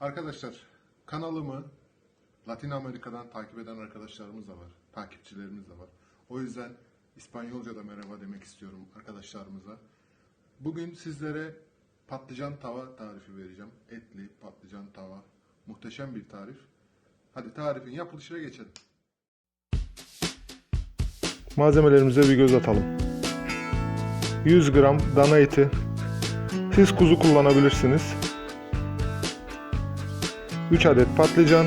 Arkadaşlar kanalımı Latin Amerika'dan takip eden arkadaşlarımız da var. Takipçilerimiz de var. O yüzden İspanyolca da merhaba demek istiyorum arkadaşlarımıza. Bugün sizlere patlıcan tava tarifi vereceğim. Etli patlıcan tava. Muhteşem bir tarif. Hadi tarifin yapılışına geçelim. Malzemelerimize bir göz atalım. 100 gram dana eti. Siz kuzu kullanabilirsiniz. 3 adet patlıcan,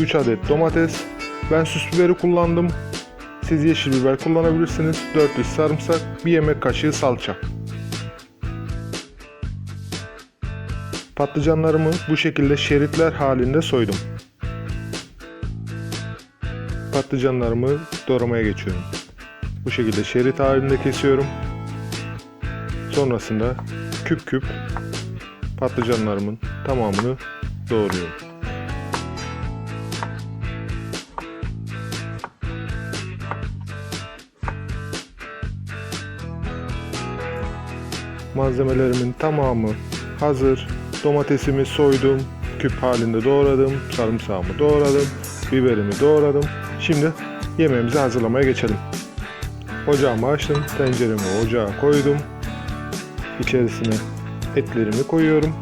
3 adet domates. Ben süs biberi kullandım. Siz yeşil biber kullanabilirsiniz. 4 diş sarımsak, 1 yemek kaşığı salça. Patlıcanlarımı bu şekilde şeritler halinde soydum. Patlıcanlarımı doğramaya geçiyorum. Bu şekilde şerit halinde kesiyorum. Sonrasında küp küp patlıcanlarımın tamamını doğruyorum. Malzemelerimin tamamı hazır. Domatesimi soydum, küp halinde doğradım, sarımsağımı doğradım, biberimi doğradım. Şimdi yemeğimizi hazırlamaya geçelim. Ocağımı açtım, tenceremi ocağa koydum. İçerisine etlerimi koyuyorum.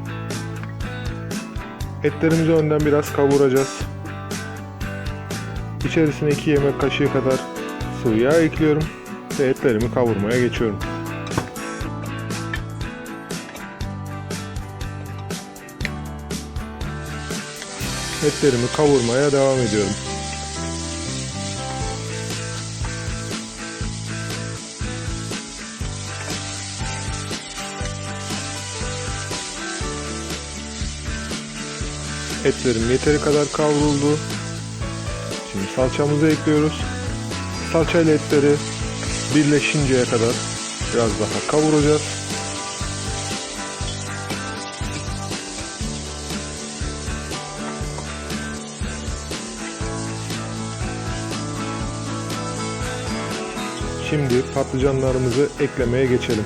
Etlerimizi önden biraz kavuracağız. İçerisine 2 yemek kaşığı kadar sıvı yağ ekliyorum ve etlerimi kavurmaya geçiyorum. Etlerimi kavurmaya devam ediyorum. Etlerim yeteri kadar kavruldu. Şimdi salçamızı ekliyoruz. Salça ile etleri birleşinceye kadar biraz daha kavuracağız. Şimdi patlıcanlarımızı eklemeye geçelim.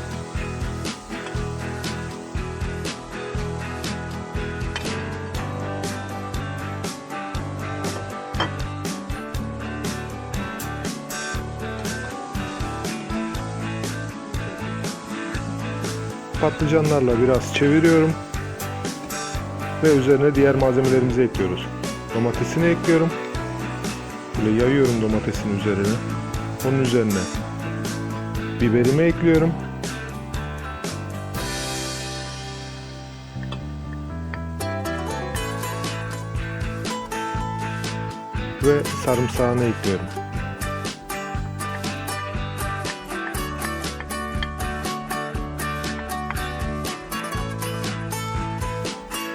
Patlıcanlarla biraz çeviriyorum. Ve üzerine diğer malzemelerimizi ekliyoruz. Domatesini ekliyorum. Böyle yayıyorum domatesin üzerine. Onun üzerine biberimi ekliyorum. Ve sarımsağını ekliyorum.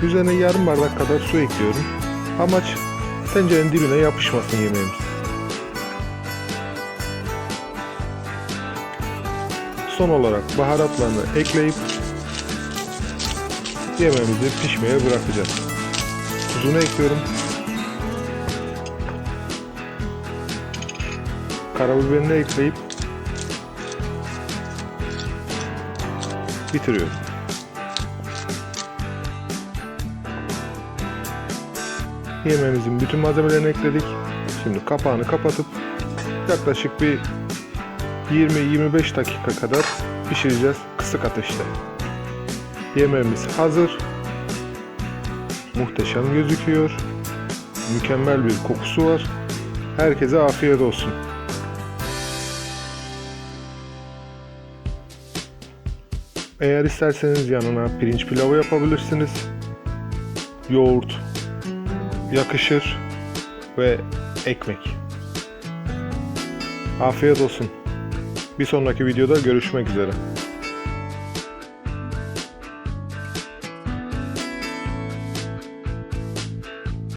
Üzerine yarım bardak kadar su ekliyorum. Amaç tencerenin dibine yapışmasın yemeğimiz. Son olarak baharatlarını ekleyip yemeğimizi pişmeye bırakacağız. Tuzunu ekliyorum. Karabiberini ekleyip bitiriyorum. Yemeğimizin bütün malzemelerini ekledik. Şimdi kapağını kapatıp yaklaşık bir 20-25 dakika kadar pişireceğiz kısık ateşte. Yemeğimiz hazır. Muhteşem gözüküyor. Mükemmel bir kokusu var. Herkese afiyet olsun. Eğer isterseniz yanına pirinç pilavı yapabilirsiniz. Yoğurt yakışır ve ekmek. Afiyet olsun. Bir sonraki videoda görüşmek üzere.